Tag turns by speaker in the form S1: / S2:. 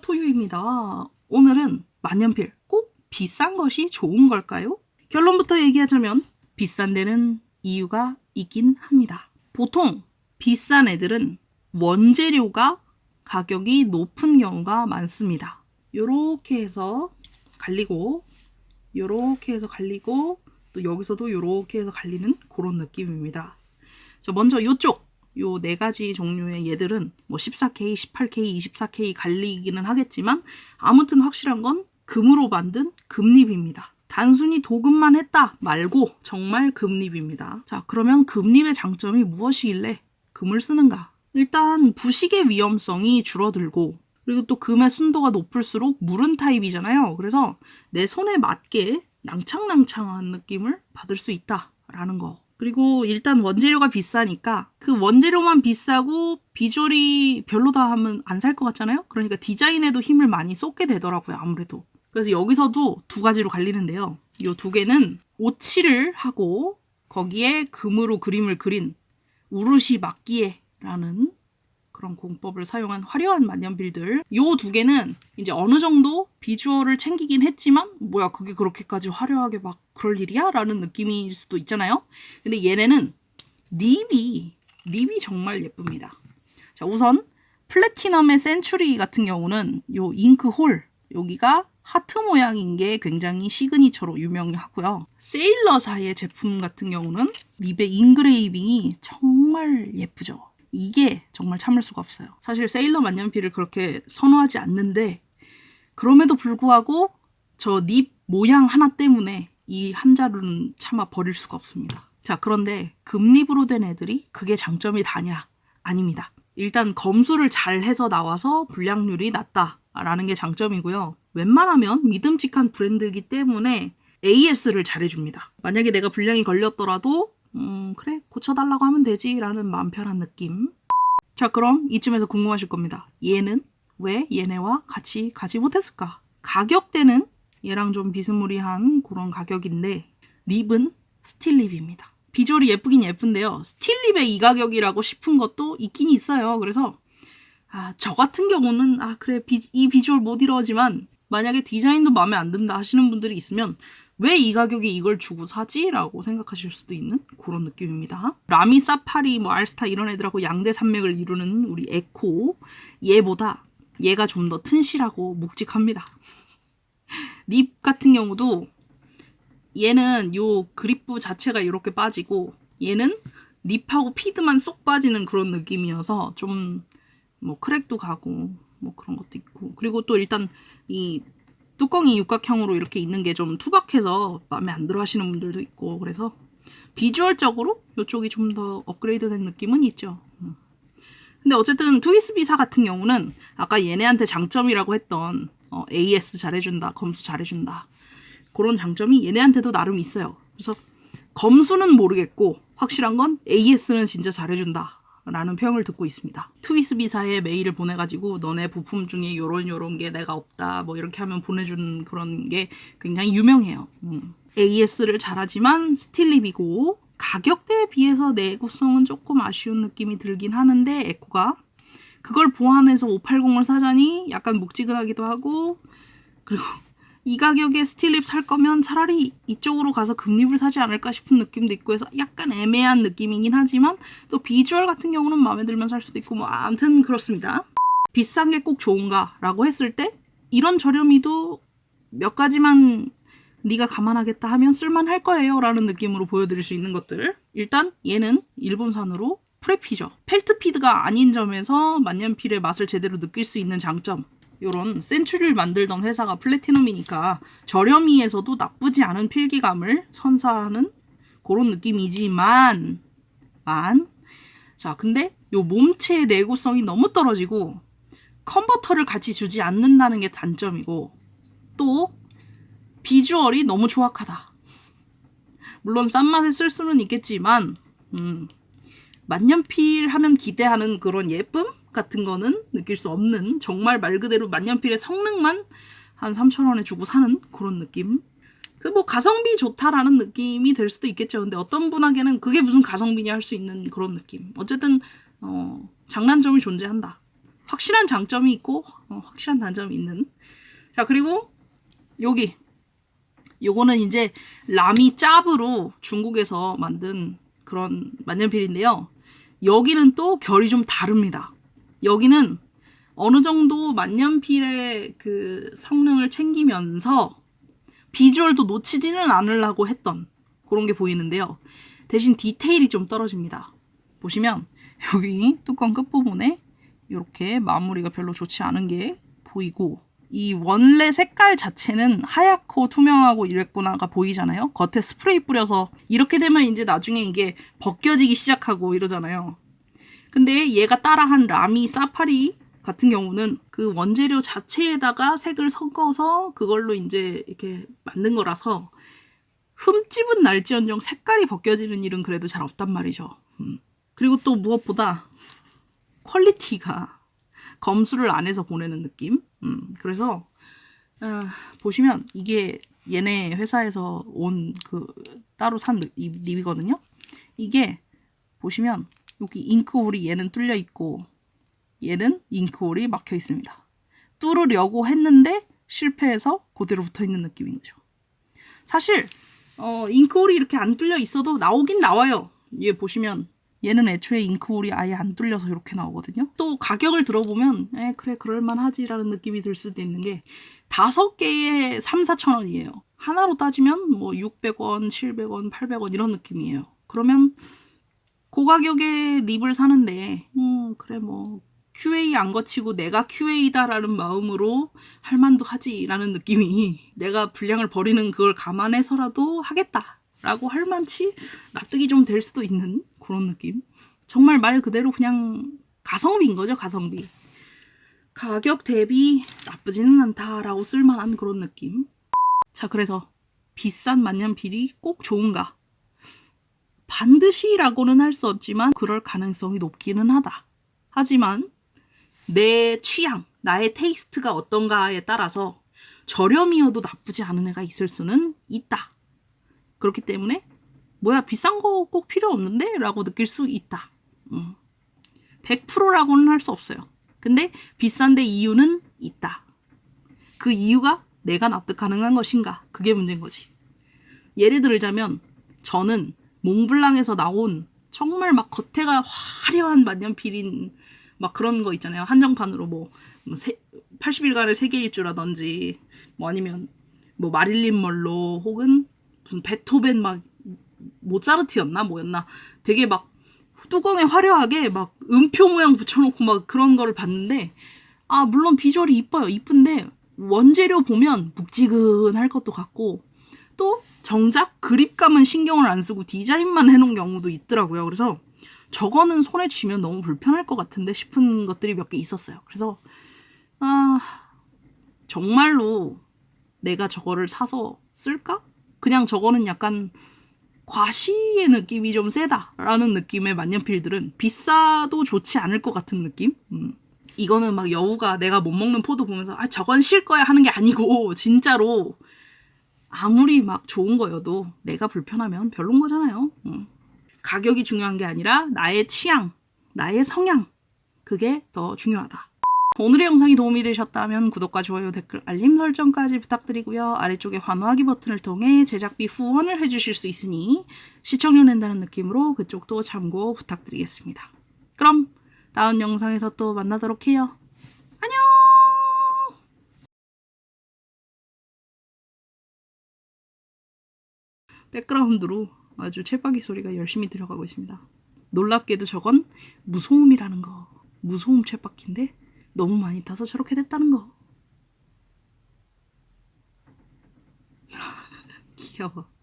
S1: 토유입니다. 오늘은 만년필 꼭 비싼 것이 좋은 걸까요? 결론부터 얘기하자면 비싼 데는 이유가 있긴 합니다. 보통 비싼 애들은 원재료가 가격이 높은 경우가 많습니다. 요렇게 해서 갈리고 요렇게 해서 갈리고 또 여기서도 요렇게 해서 갈리는 그런 느낌입니다. 자, 먼저 요쪽 요 네 가지 종류의 얘들은 뭐 14K, 18K, 24K 갈리기는 하겠지만 아무튼 확실한 건 금으로 만든 금립입니다. 단순히 도금만 했다 말고 정말 금립입니다. 자, 그러면 금립의 장점이 무엇이길래 금을 쓰는가? 일단 부식의 위험성이 줄어들고 그리고 또 금의 순도가 높을수록 무른 타입이잖아요. 그래서 내 손에 맞게 낭창낭창한 느낌을 받을 수 있다라는 거. 그리고 일단 원재료가 비싸니까 그 원재료만 비싸고 비주얼이 별로다 하면 안 살 것 같잖아요. 그러니까 디자인에도 힘을 많이 쏟게 되더라고요. 아무래도. 그래서 여기서도 두 가지로 갈리는데요. 이 두 개는 오칠을 하고 거기에 금으로 그림을 그린 우르시 막기에라는 그런 공법을 사용한 화려한 만년필들. 요 두 개는 이제 어느 정도 비주얼을 챙기긴 했지만 뭐야 그게 그렇게까지 화려하게 막 그럴 일이야? 라는 느낌일 수도 있잖아요. 근데 얘네는 닙이 닙이 정말 예쁩니다. 자, 우선 플래티넘의 센츄리 같은 경우는 요 잉크 홀 여기가 하트 모양인 게 굉장히 시그니처로 유명하고요. 세일러사의 제품 같은 경우는 립의 인그레이빙이 정말 예쁘죠. 이게 정말 참을 수가 없어요. 사실 세일러 만년필을 그렇게 선호하지 않는데 그럼에도 불구하고 저 립 모양 하나 때문에 이 한 자루는 차마 버릴 수가 없습니다. 자, 그런데 금립으로 된 애들이 그게 장점이 다냐? 아닙니다. 일단 검수를 잘 해서 나와서 불량률이 낮다라는 게 장점이고요. 웬만하면 믿음직한 브랜드이기 때문에 AS를 잘해줍니다. 만약에 내가 불량이 걸렸더라도 음, 그래, 고쳐달라고 하면 되지. 라는 마음 편한 느낌. 자, 그럼 이쯤에서 궁금하실 겁니다. 얘는 왜 얘네와 같이 가지 못했을까? 가격대는 얘랑 좀 비스무리한 그런 가격인데, 립은 스틸립입니다. 비주얼이 예쁘긴 예쁜데요. 스틸립의 이 가격이라고 싶은 것도 있긴 있어요. 그래서, 아, 저 같은 경우는, 아, 그래, 비, 이 비주얼 못 이러지만, 만약에 디자인도 마음에 안 든다 하시는 분들이 있으면, 왜 이 가격에 이걸 주고 사지? 라고 생각하실 수도 있는 그런 느낌입니다. 라미 사파리, 뭐 알스타 이런 애들하고 양대 산맥을 이루는 우리 에코 얘보다 얘가 좀 더 튼실하고 묵직합니다. 립 같은 경우도 얘는 요 그립부 자체가 이렇게 빠지고 얘는 립하고 피드만 쏙 빠지는 그런 느낌이어서 좀 뭐 크랙도 가고 뭐 그런 것도 있고 그리고 또 일단 이 뚜껑이 육각형으로 이렇게 있는 게 좀 투박해서 마음에 안 들어 하시는 분들도 있고 그래서 비주얼적으로 이쪽이 좀 더 업그레이드된 느낌은 있죠. 음. 근데 어쨌든 트위스 비사 같은 경우는 아까 얘네한테 장점이라고 했던 어, AS 잘해준다, 검수 잘해준다 그런 장점이 얘네한테도 나름 있어요. 그래서 검수는 모르겠고 확실한 건 AS는 진짜 잘해준다. 라는 평을 듣고 있습니다. 트위스 비사에 메일을 보내가지고 너네 부품 중에 요런 요런 게 내가 없다 뭐 이렇게 하면 보내준 그런 게 굉장히 유명해요. 음. AS를 잘하지만 스틸립이고 가격대에 비해서 내구성은 조금 아쉬운 느낌이 들긴 하는데 에코가 그걸 보완해서 580을 사자니 약간 묵직하기도 하고 그리고 이 가격에 스틸립 살 거면 차라리 이쪽으로 가서 금립을 사지 않을까 싶은 느낌도 있고 해서 약간 애매한 느낌이긴 하지만 또 비주얼 같은 경우는 마음에 들면 살 수도 있고 뭐 아무튼 그렇습니다. 비싼 게 꼭 좋은가 라고 했을 때 이런 저렴이도 몇 가지만 네가 감안하겠다 하면 쓸만할 거예요 라는 느낌으로 보여드릴 수 있는 것들 일단 얘는 일본산으로 프레피죠 펠트피드가 아닌 점에서 만년필의 맛을 제대로 느낄 수 있는 장점 요런 센츄리를 만들던 회사가 플래티넘이니까 저렴이에서도 나쁘지 않은 필기감을 선사하는 그런 느낌이지만 만. 자, 근데 요 몸체의 내구성이 너무 떨어지고 컨버터를 같이 주지 않는다는 게 단점이고 또 비주얼이 너무 조악하다. 물론 싼 맛에 쓸 수는 있겠지만 음, 만년필 하면 기대하는 그런 예쁨 같은 거는 느낄 수 없는 정말 말 그대로 만년필의 성능만 한 3,000원에 주고 사는 그런 느낌. 그 뭐 가성비 좋다라는 느낌이 될 수도 있겠죠. 근데 어떤 분에게는 그게 무슨 가성비냐 할 수 있는 그런 느낌. 어쨌든 어, 장단점이 존재한다. 확실한 장점이 있고 어, 확실한 단점이 있는. 자 그리고 여기 요거는 이제 라미 짭으로 중국에서 만든 그런 만년필인데요. 여기는 또 결이 좀 다릅니다. 여기는 어느 정도 만년필의 그 성능을 챙기면서 비주얼도 놓치지는 않으려고 했던 그런 게 보이는데요. 대신 디테일이 좀 떨어집니다. 보시면 여기 뚜껑 끝부분에 이렇게 마무리가 별로 좋지 않은 게 보이고 이 원래 색깔 자체는 하얗고 투명하고 이랬구나가 보이잖아요. 겉에 스프레이 뿌려서 이렇게 되면 이제 나중에 이게 벗겨지기 시작하고 이러잖아요. 근데 얘가 따라한 라미 사파리 같은 경우는 그 원재료 자체에다가 색을 섞어서 그걸로 이제 이렇게 만든 거라서 흠집은 날지언정 색깔이 벗겨지는 일은 그래도 잘 없단 말이죠. 음. 그리고 또 무엇보다 퀄리티가 검수를 안 해서 보내는 느낌. 음, 그래서 어, 보시면 이게 얘네 회사에서 온 그 따로 산 립- 립이거든요. 이게 보시면 여기 잉크홀이 얘는 뚫려 있고 얘는 잉크홀이 막혀 있습니다. 뚫으려고 했는데 실패해서 그대로 붙어 있는 느낌인 거죠. 사실 어, 잉크홀이 이렇게 안 뚫려 있어도 나오긴 나와요. 얘 보시면 얘는 애초에 잉크홀이 아예 안 뚫려서 이렇게 나오거든요. 또 가격을 들어보면 에 그래 그럴만하지라는 느낌이 들 수도 있는 게 다섯 개에 3, 4천 원이에요. 하나로 따지면 뭐 600원, 700원, 800원 이런 느낌이에요. 그러면 그 가격에 립을 사는데 음 그래 뭐 QA 안 거치고 내가 QA다라는 마음으로 할 만도 하지라는 느낌이 내가 분량을 버리는 그걸 감안해서라도 하겠다라고 할 만치 납득이 좀 될 수도 있는 그런 느낌. 정말 말 그대로 그냥 가성비인 거죠, 가성비. 가격 대비 나쁘지는 않다라고 쓸만한 그런 느낌. 자, 그래서 비싼 만년필이 꼭 좋은가? 반드시라고는 할 수 없지만 그럴 가능성이 높기는 하다. 하지만 내 취향, 나의 테이스트가 어떤가에 따라서 저렴이어도 나쁘지 않은 애가 있을 수는 있다. 그렇기 때문에 뭐야 비싼 거 꼭 필요 없는데? 라고 느낄 수 있다. 음. 100%라고는 할 수 없어요. 근데 비싼데 이유는 있다. 그 이유가 내가 납득 가능한 것인가? 그게 문제인 거지. 예를 들자면 저는 몽블랑에서 나온 정말 막 겉에가 화려한 만년필인 막 그런 거 있잖아요. 한정판으로 뭐, 뭐 세, 80일간의 세계 일주라든지 뭐 아니면 뭐 마릴린 멀로 혹은 무슨 베토벤 막 모차르트였나? 뭐였나? 되게 막 뚜껑에 화려하게 막 음표 모양 붙여놓고 막 그런 거를 봤는데 아 물론 비주얼이 이뻐요. 이쁜데 원재료 보면 묵지근할 것도 같고 또 정작 그립감은 신경을 안 쓰고 디자인만 해놓은 경우도 있더라고요. 그래서 저거는 손에 쥐면 너무 불편할 것 같은데 싶은 것들이 몇 개 있었어요. 그래서 아 정말로 내가 저거를 사서 쓸까? 그냥 저거는 약간 과시의 느낌이 좀 세다라는 느낌의 만년필들은 비싸도 좋지 않을 것 같은 느낌? 음. 이거는 막 여우가 내가 못 먹는 포도 보면서 아 저건 쉴 거야 하는 게 아니고 진짜로 아무리 막 좋은 거여도 내가 불편하면 별론 거잖아요. 음. 가격이 중요한 게 아니라 나의 취향, 나의 성향 그게 더 중요하다. 오늘의 영상이 도움이 되셨다면 구독과 좋아요, 댓글, 알림 설정까지 부탁드리고요. 아래쪽에 환호하기 버튼을 통해 제작비 후원을 해주실 수 있으니 시청료 낸다는 느낌으로 그쪽도 참고 부탁드리겠습니다. 그럼 다음 영상에서 또 만나도록 해요. 안녕! 백그라운드로 아주 채박이 소리가 열심히 들어가고 있습니다. 놀랍게도 저건 무소음이라는 거. 무소음 채바퀴인데 너무 많이 타서 저렇게 됐다는 거. 귀여워.